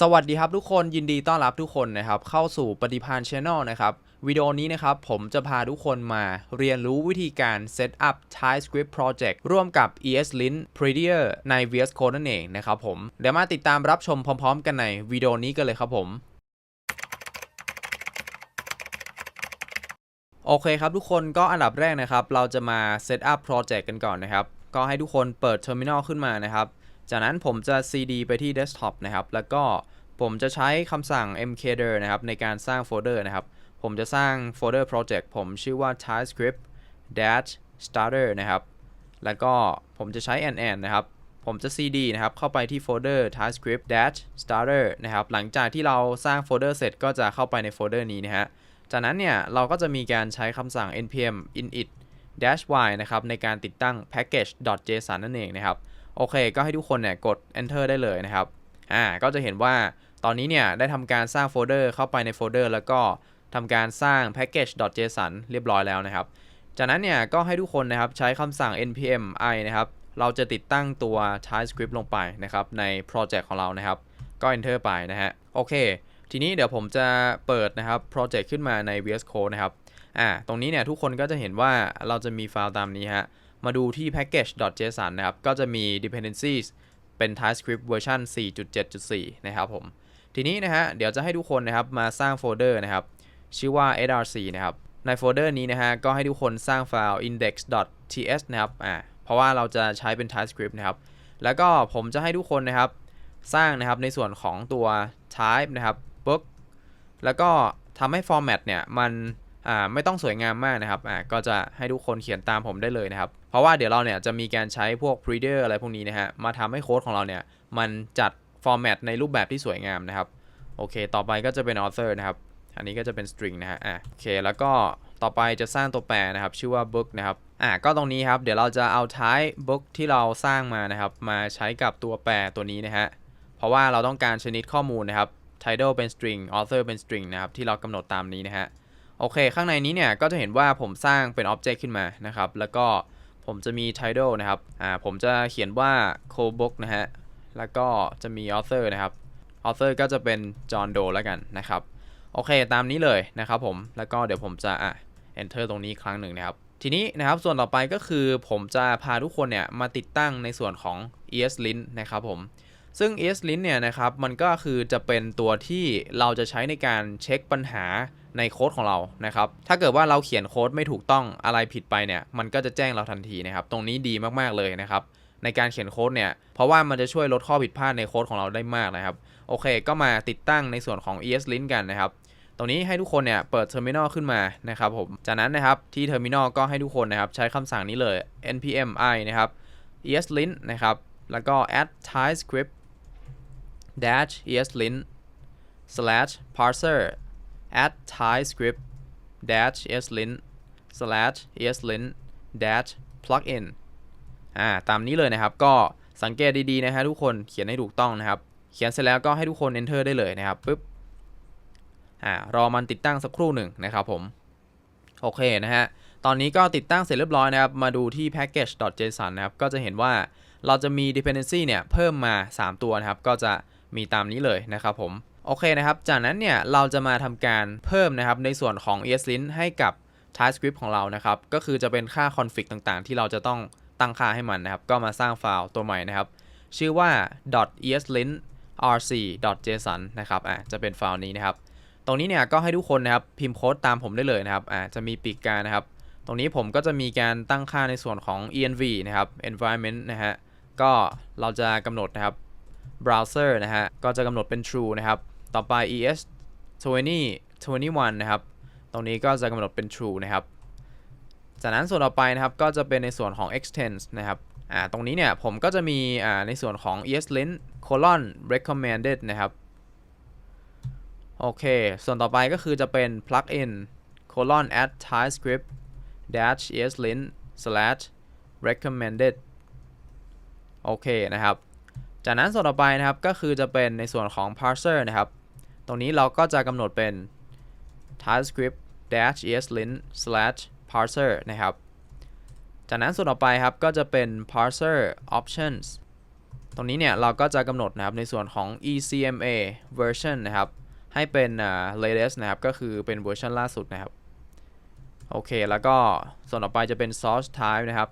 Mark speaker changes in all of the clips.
Speaker 1: สวัสดีครับทุกคนยินดีต้อนรับทุกคนนะครับ เข้าสู่ปฏิพาน Channel นะครับวิดีโอนี้นะครับ ผมจะพาทุกคนมาเรียนรู้วิธีการ Set up TypeScript Project ร่วมกับ ESLint Prettier ใน VS Code นั่นเองนะครับผม เดี๋ยวมาติดตามรับชมพร้อม ๆ กันในวิดีโอนี้กันเลยครับผมโอเคครับทุกคนก็อันดับแรกนะครับ เราจะมา Set up Project กันก่อนนะครับ ก็ให้ทุกคนเปิด Terminal ขึ้นมานะครับ จากนั้นผมจะ cd ไปที่ desktop นะครับ แล้วก็ผมจะใช้คำสั่ง mkdir นะครับ ในการสร้างโฟลเดอร์นะครับ ผมจะสร้างโฟลเดอร์ project ผมชื่อว่า typescript dash starter นะครับ แล้วก็ผมจะใช้ nn นะครับ ผมจะ cd นะครับ เข้าไปที่โฟลเดอร์ typescript dash starter นะครับ หลังจากที่เราสร้างโฟลเดอร์เสร็จก็จะเข้าไปในโฟลเดอร์นี้นะฮะ จากนั้นเนี่ย เราก็จะมีการใช้คำสั่ง npm init dash y นะครับ ในการติดตั้ง package.json นั่นเองนะครับ โอเค ก็ให้ทุกคนเนี่ยกด enter ได้เลยนะครับ อ่า ก็จะเห็นว่าตอนนี้เนี่ยได้ทำการสร้างโฟลเดอร์เข้าไปในโฟลเดอร์แล้วก็ทำการสร้าง package.json เรียบร้อยแล้วนะครับ จากนั้นเนี่ยก็ให้ทุกคนนะครับใช้คำสั่ง npm i นะครับ เราจะติดตั้งตัว TypeScript ลงไปนะครับในโปรเจกต์ของเรานะครับ ก็ enter ไปนะฮะ โอเค ทีนี้เดี๋ยวผมจะเปิดนะครับโปรเจกต์ขึ้นมาใน VS Code นะครับ อ่า ตรงนี้เนี่ยทุกคนก็จะเห็นว่าเราจะมีไฟล์ตามนี้ฮะ มาดูที่ package.json นะครับ ก็จะมี dependencies เป็น TypeScript เวอร์ชัน4.7.4 นะครับผม ทีนี้นะฮะ เดี๋ยวจะให้ทุกคนนะครับมาสร้างโฟลเดอร์นะครับ ชื่อว่า src นะครับ ในโฟลเดอร์นี้นะฮะ ก็ให้ทุกคนสร้างไฟล์ index.ts นะครับ อ่า เพราะว่าเราจะใช้เป็น TypeScript นะครับ แล้วก็ผมจะให้ทุกคนนะครับ สร้างนะครับในส่วนของตัว type นะครับ book แล้วก็ทำให้ format เนี่ย มัน อ่า ไม่ต้องสวยงามมากนะครับ อ่า ก็จะให้ทุกคนเขียนตามผมได้เลยนะครับ เพราะว่าเดี๋ยวเราเนี่ยจะมีการใช้พวก breeder อะไรพวกนี้นะฮะ มาทำให้โค้ดของเราเนี่ยมันจัด format ในรูปแบบที่สวยงามนะครับ โอเค ต่อไปก็จะเป็น author นะครับ อันนี้ก็จะเป็น string นะฮะ อะโอเค แล้วก็ต่อไปจะสร้างตัวแปรนะครับ ชื่อว่า book นะครับ อะก็ตรงนี้ครับ เดี๋ยวเราจะเอา type book ที่เราสร้างมานะครับ มาใช้กับตัวแปรตัวนี้นะฮะ เพราะว่าเราต้องการชนิดข้อมูลนะครับ title เป็น string author เป็น string นะครับ ที่เรากำหนดตามนี้นะฮะ โอเค ข้างในนี้เนี่ย ก็จะเห็นว่าผมสร้างเป็น object ขึ้นมานะครับ แล้วก็ ผมจะมี title นะครับ อ่า ผมจะเขียนว่า co book นะฮะ แล้วก็จะมี author นะครับ author ก็จะเป็น John Doe แล้วกันนะครับ โอเค ตามนี้เลยนะครับผม แล้วก็เดี๋ยวผมจะอะ enter ตรงนี้ครั้งหนึ่งนะครับ ทีนี้นะครับ ส่วนต่อไปก็คือผมจะพาทุกคนเนี่ยมาติดตั้งในส่วนของ ESLint นะครับผม ซึ่ง ESLint เนี่ยนะครับมันก็คือจะเป็นตัวที่เราจะใช้ในการเช็คปัญหาในโค้ดของเรานะครับ ถ้าเกิดว่าเราเขียนโค้ดไม่ถูกต้องอะไรผิดไปเนี่ยมันก็จะแจ้งเราทันทีนะครับ ตรงนี้ดีมากๆเลยนะครับในการเขียนโค้ดเนี่ย เพราะว่ามันจะช่วยลดข้อผิดพลาดในโค้ดของเราได้มากนะครับ โอเค ก็มาติดตั้งในส่วนของ ESLint กันนะครับ ตรงนี้ให้ทุกคนเนี่ยเปิด Terminal ขึ้นมานะครับผม จากนั้นนะครับที่ Terminal ก็ให้ทุกคนนะครับใช้คำสั่งนี้เลย npm i นะครับ ESLint นะครับ แล้วก็ add TypeScript dash ESLint slash parser add TypeScript dash ESLint slash ESLint dash plugin อ่าตามนี้เลยนะครับก็สังเกตดีๆนะฮะทุกคนเขียนให้ถูกต้องนะครับ เขียนเสร็จแล้วก็ให้ทุกคน enter ได้เลยนะครับปึ๊บอ่ารอมันติดตั้งสักครู่หนึ่งนะครับผม โอเคนะฮะตอนนี้ก็ติดตั้งเสร็จเรียบร้อยนะครับ มาดูที่ package.json นะครับ ก็จะเห็นว่าเราจะมี dependency เนี่ย เพิ่มมา 3 ตัวนะครับ ก็จะ มีตามนี้เลยนะครับผมโอเคนะครับ จากนั้นเนี่ยเราจะมาทำการเพิ่มนะครับในส่วนของ ESLint ให้กับ TypeScript ของเรานะครับ ก็คือจะเป็นค่า config ต่างๆ ที่เราจะต้องตั้งค่าให้มันนะครับ ก็มาสร้างไฟล์ตัวใหม่นะครับ ชื่อว่า .eslint rc.json นะครับอะจะเป็นไฟล์นี้นะครับ ตรงนี้เนี่ยก็ให้ทุกคนนะครับพิมพ์โค้ดตามผมได้เลยนะครับอ่าจะมีปีกการนะครับ ตรงนี้ผมก็จะมีการตั้งค่าในส่วนของ env นะครับ environment นะฮะก็เราจะกำหนดนะครับ browser นะฮะ ก็จะกำหนดเป็น true นะครับ ต่อไป es 20 21 นะครับ ตรงนี้ก็จะกำหนดเป็น true นะครับ จากนั้นส่วนต่อไปนะครับ ก็จะเป็นในส่วนของ extends นะครับ อ่า ตรงนี้เนี่ยผมก็จะมี อ่า ในส่วนของ ESLint colon recommended นะครับ โอเค ส่วนต่อไปก็คือจะเป็น plugin colon add typescript dash eslint slash recommended โอเคนะครับ จากนั้นส่วนต่อไปนะครับก็คือจะเป็นในส่วนของ parser นะครับ ตรงนี้เราก็จะกำหนดเป็น typescript dash eslint slash parser นะครับ จากนั้นส่วนต่อไปครับก็จะเป็น parser options ตรงนี้เนี่ยเราก็จะกำหนดนะครับในส่วนของ ECMA version นะครับ ให้เป็น latest นะครับ ก็คือเป็นเวอร์ชันล่าสุดนะครับ โอเค แล้วก็ส่วนต่อไปจะเป็น source type นะครับ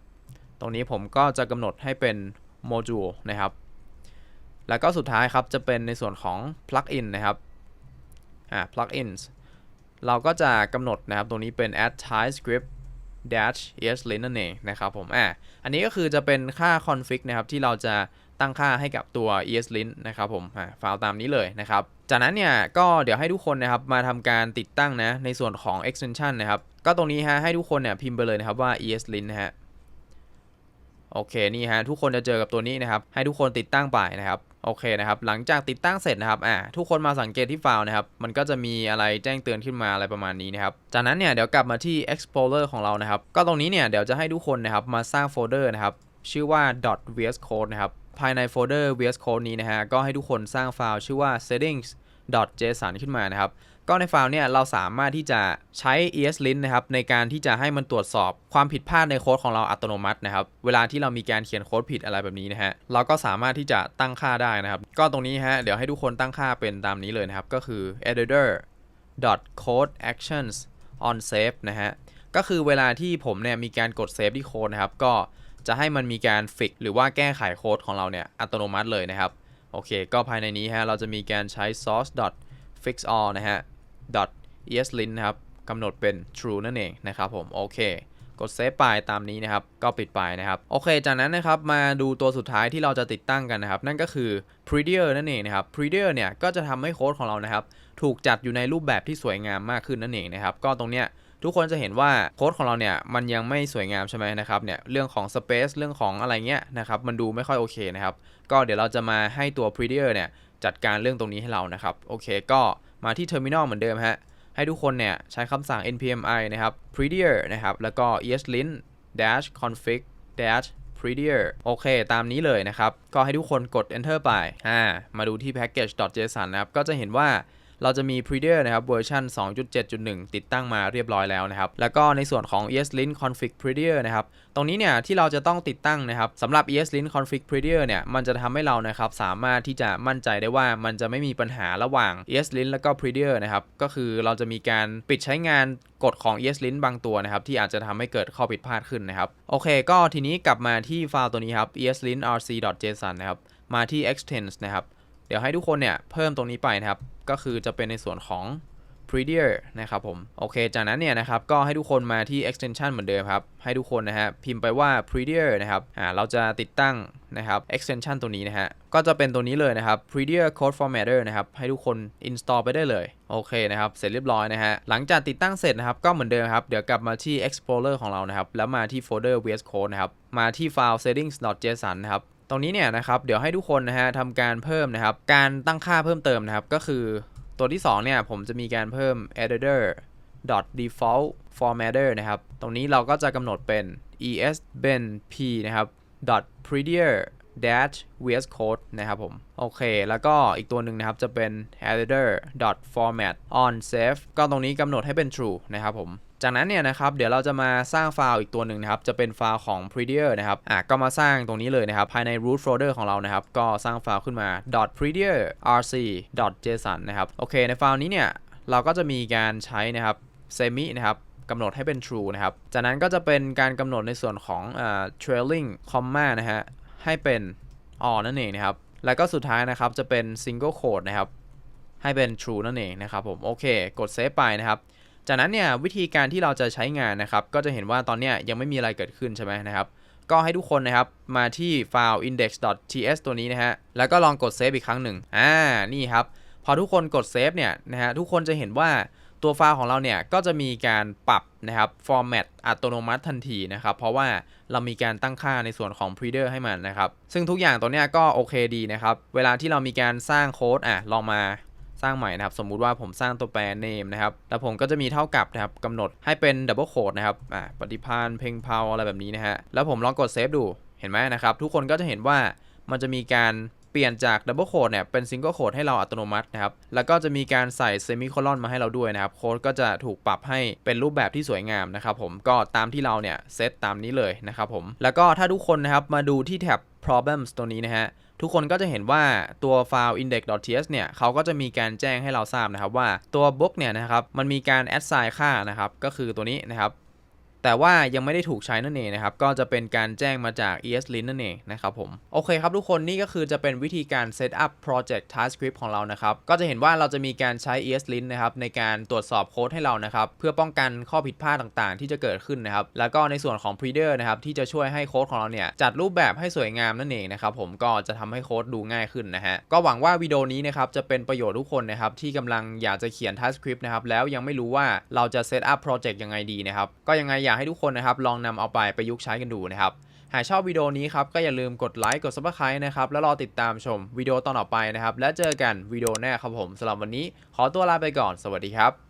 Speaker 1: ตรงนี้ผมก็จะกำหนดให้เป็น module นะครับ แล้วก็สุดท้ายครับจะเป็นในส่วนของ plugin นะครับอ่า plugins เราก็จะกำหนดนะครับตรงนี้เป็น add typescript dash eslint นั่นเองนะครับผมอ่าอันนี้ก็คือจะเป็นค่า config นะครับที่เราจะตั้งค่าให้กับตัว eslint นะครับผมอ่าไฟล์ตามนี้เลยนะครับจากนั้นเนี่ยก็เดี๋ยวให้ทุกคนนะครับมาทำการติดตั้งนะในส่วนของ extension นะครับก็ตรงนี้ฮะให้ทุกคนเนี่ยพิมพ์ไปเลยนะครับว่า eslint นะฮะ โอเคนี่ฮะทุกคนจะเจอกับตัวนี้นะครับให้ทุกคนติดตั้งไปนะครับโอเคนะครับหลังจากติดตั้งเสร็จนะครับอ่าทุกคนมาสังเกตที่ไฟล์นะครับมันก็จะมีอะไรแจ้งเตือนขึ้นมาอะไรประมาณนี้นะครับจากนั้นเนี่ยเดี๋ยวกลับมาที่ explorer ของเรานะครับก็ตรงนี้เนี่ยเดี๋ยวจะให้ทุกคนนะครับมาสร้างโฟลเดอร์นะครับชื่อว่า .vs code นะครับภายในโฟลเดอร์ vs code นี้นะฮะก็ให้ทุกคนสร้างไฟล์ชื่อว่า settings .json ขึ้นมานะครับ ก็ในไฟล์เนี่ยเราสามารถที่จะใช้ ESLint นะครับในการที่จะให้มันตรวจสอบความผิดพลาดในโค้ดของเราอัตโนมัตินะครับเวลาที่เรามีการเขียนโค้ดผิดอะไรแบบนี้นะฮะเราก็สามารถที่จะตั้งค่าได้นะครับ ก็ตรงนี้ฮะเดี๋ยวให้ทุกคนตั้งค่าเป็นตามนี้เลยนะครับ ก็คือ editor code actions on save นะฮะก็คือเวลาที่ผมเนี่ยมีการกด save ที่โค้ดนะครับก็จะให้มันมีการฟิกหรือว่าแก้ไขโค้ดของเราเนี่ยอัตโนมัติเลยนะครับโอเค ก็ภายในนี้ฮะเราจะมีการใช้ source fix all นะฮะ eslint นะครับกำหนดเป็น true นั่นเองนะครับผมโอเคกดเซฟไปตามนี้นะครับ ก็ปิดไปนะครับ โอเค จากนั้นนะครับ มาดูตัวสุดท้ายที่เราจะติดตั้งกันนะครับ นั่นก็คือ prettier นั่นเองนะครับ prettier เนี่ย ก็จะทำให้โค้ดของเรานะครับ ถูกจัดอยู่ในรูปแบบที่สวยงามมากขึ้นนั่นเองนะครับ ก็ตรงเนี้ยทุกคนจะเห็นว่าโค้ดของเราเนี่ย มันยังไม่สวยงามใช่ไหมนะครับ เนี่ย เรื่องของ space เรื่องของอะไรเงี้ยนะครับ มันดูไม่ค่อยโอเคนะครับ ก็เดี๋ยวเราจะมาให้ตัว prettier เนี่ย จัดการเรื่องตรงนี้ให้เรานะครับ โอเค ก็ มาที่เทอร์มินอลเหมือนเดิมฮะ ให้ทุกคนเนี่ยใช้คำสั่ง npmi นะครับ prettier นะครับ แล้วก็ eslint dash config dash prettier โอเค ตามนี้เลยนะครับ ก็ให้ทุกคนกด enter ไป อ่า มาดูที่ package.json นะครับ ก็จะเห็นว่า เราจะมี prettier นะครับเวอร์ชัน2.7.1 ติดตั้งมาเรียบร้อยแล้วนะครับ แล้วก็ในส่วนของ eslint config prettier นะครับ ตรงนี้เนี่ยที่เราจะต้องติดตั้งนะครับสำหรับ eslint config prettier เนี่ยมันจะทำให้เรานะครับสามารถที่จะมั่นใจได้ว่ามันจะไม่มีปัญหาระหว่าง eslint แล้วก็ prettier นะครับ ก็คือเราจะมีการปิดใช้งานกฎของ eslint บางตัวนะครับที่อาจจะทำให้เกิดข้อผิดพลาดขึ้นนะครับ โอเค ก็ทีนี้กลับมาที่ไฟล์ตัวนี้ครับ eslint rc.json นะครับ มาที่ extends นะครับ เดี๋ยวให้ทุกคนเนี่ยเพิ่มตรงนี้ไปนะครับ ก็คือจะเป็นในส่วนของ prettier นะครับผม โอเค จากนั้นเนี่ยนะครับ ก็ให้ทุกคนมาที่ extension เหมือนเดิมครับ ให้ทุกคนนะฮะ พิมพ์ไปว่า prettier นะครับ อ่า เราจะติดตั้งนะครับ extension ตัวนี้นะฮะ ก็จะเป็นตัวนี้เลยนะครับ prettier code formatter นะครับ ให้ทุกคน install ไปได้เลย โอเคนะครับ เสร็จเรียบร้อยนะฮะ หลังจากติดตั้งเสร็จนะครับ ก็เหมือนเดิมครับ เดี๋ยวกลับมาที่ explorer ของเรานะครับ แล้วมาที่โฟลเดอร์ vs code นะครับ มาที่ไฟล์ settings.json นะครับ ตรงนี้เนี่ยนะครับเดี๋ยวให้ทุกคนนะฮะทำการเพิ่มนะครับ การตั้งค่าเพิ่มเติมนะครับ ก็คือตัวที่ 2 เนี่ย ผมจะมีการเพิ่ม editor default formatter นะครับ ตรงนี้เราก็จะกำหนดเป็น esben p นะครับ prettier dash vs code นะครับผม โอเค แล้วก็อีกตัวหนึ่งนะครับจะเป็น editor format on save ก็ตรงนี้กำหนดให้เป็น true นะครับผม จากนั้นเนี่ยนะครับเดี๋ยวเราจะมาสร้างไฟล์อีกตัวหนึ่งนะครับจะเป็นไฟล์ของ prettier นะครับอะก็มาสร้างตรงนี้เลยนะครับภายใน root folder ของเรานะครับก็สร้างไฟล์ขึ้นมา prettier rc json นะครับโอเค ในไฟล์นี้เนี่ยเราก็จะมีการใช้นะครับ semi นะครับกำหนดให้เป็น true นะครับ จากนั้นก็จะเป็นการกำหนดในส่วนของอ trailing comma นะฮะ ให้เป็น all นั่นเองนะครับ แล้วก็สุดท้ายนะครับจะเป็น single quote นะครับ ให้เป็น true นั่นเองนะครับผม โอเค กด save ไปนะครับ จากนั้นเนี่ยวิธีการที่เราจะใช้งานนะครับ ก็จะเห็นว่าตอนเนี้ยยังไม่มีอะไรเกิดขึ้นใช่ไหมนะครับ ก็ให้ทุกคนนะครับมาที่ไฟล์ index.ts ตัวนี้นะฮะ แล้วก็ลองกดเซฟอีกครั้งหนึ่งอ่า นี่ครับ พอทุกคนกดเซฟเนี่ยนะฮะทุกคนจะเห็นว่าตัวไฟล์ของเราเนี่ยก็จะมีการปรับนะครับ format อัตโนมัติทันทีนะครับ เพราะว่าเรามีการตั้งค่าในส่วนของ preader ให้มันนะครับ ซึ่งทุกอย่างตัวเนี้ยก็โอเคดีนะครับ เวลาที่เรามีการสร้างโค้ดอะลองมา สร้างใหม่นะครับ สมมุติว่าผมสร้างตัวแปร name นะครับ แล้วผมก็จะมีเท่ากับนะครับกำหนดให้เป็น double quote นะครับ อ่าปฏิพานเพลงเพาอะไรแบบนี้นะฮะ แล้วผมลองกดเซฟดู เห็นไหมนะครับ ทุกคนก็จะเห็นว่ามันจะมีการเปลี่ยนจาก Double Code เนี่ยเป็น Single Code ให้เราอัตโนมัตินะครับ แล้วก็จะมีการใส่ Semicolon มาให้เราด้วยนะครับ โค้ดก็จะถูกปรับให้เป็นรูปแบบที่สวยงามนะครับผม ก็ตามที่เราเนี่ยเซตตามนี้เลยนะครับผม แล้วก็ถ้าทุกคนนะครับมาดูที่แท็บ problems ตัวนี้นะฮะ ทุกคนก็จะเห็นว่าตัว file index.ts เนี่ยเขาก็จะมีการแจ้งให้เราทราบนะครับว่าตัว book เนี่ยนะครับมันมีการ assign ค่านะครับก็คือตัวนี้นะครับ แต่ว่ายังไม่ได้ถูกใช้นั่นเองนะครับ ก็จะเป็นการแจ้งมาจาก ESLint นั่นเองนะครับผม โอเคครับทุกคนนี่ก็คือจะเป็นวิธีการ set up project task script ของเรานะครับ ก็จะเห็นว่าเราจะมีการใช้ ESLint นะครับในการตรวจสอบโค้ดให้เรานะครับ เพื่อป้องกันข้อผิดพลาดต่างๆ ที่จะเกิดขึ้นนะครับ แล้วก็ในส่วนของ Preader นะครับที่จะช่วยให้โค้ดของเราเนี่ยจัดรูปแบบให้สวยงามนั่นเองนะครับผมก็จะทำให้โค้ดดูง่ายขึ้นนะฮะก็หวังว่าวิดีโอนี้นะครับจะเป็นประโยชน์ทุกคนนะครับที่กำลังอยากจะเขียน task script นะครับแล้วยังไม่รู้ว่าเราจะ set up project ยังไงดีนะครับก็ยังไงอยากให้ทุกคนนะครับลองนำเอาไปประยุกต์ใช้กันดูนะครับ หากชอบวิดีโอนี้ครับก็อย่าลืมกดไลค์กดซับสไครต์นะครับแล้วรอติดตามชมวิดีโอตอนต่อไปนะครับและเจอกันวิดีโอหน้าครับผมสำหรับวันนี้ ขอตัวลาไปก่อน สวัสดีครับ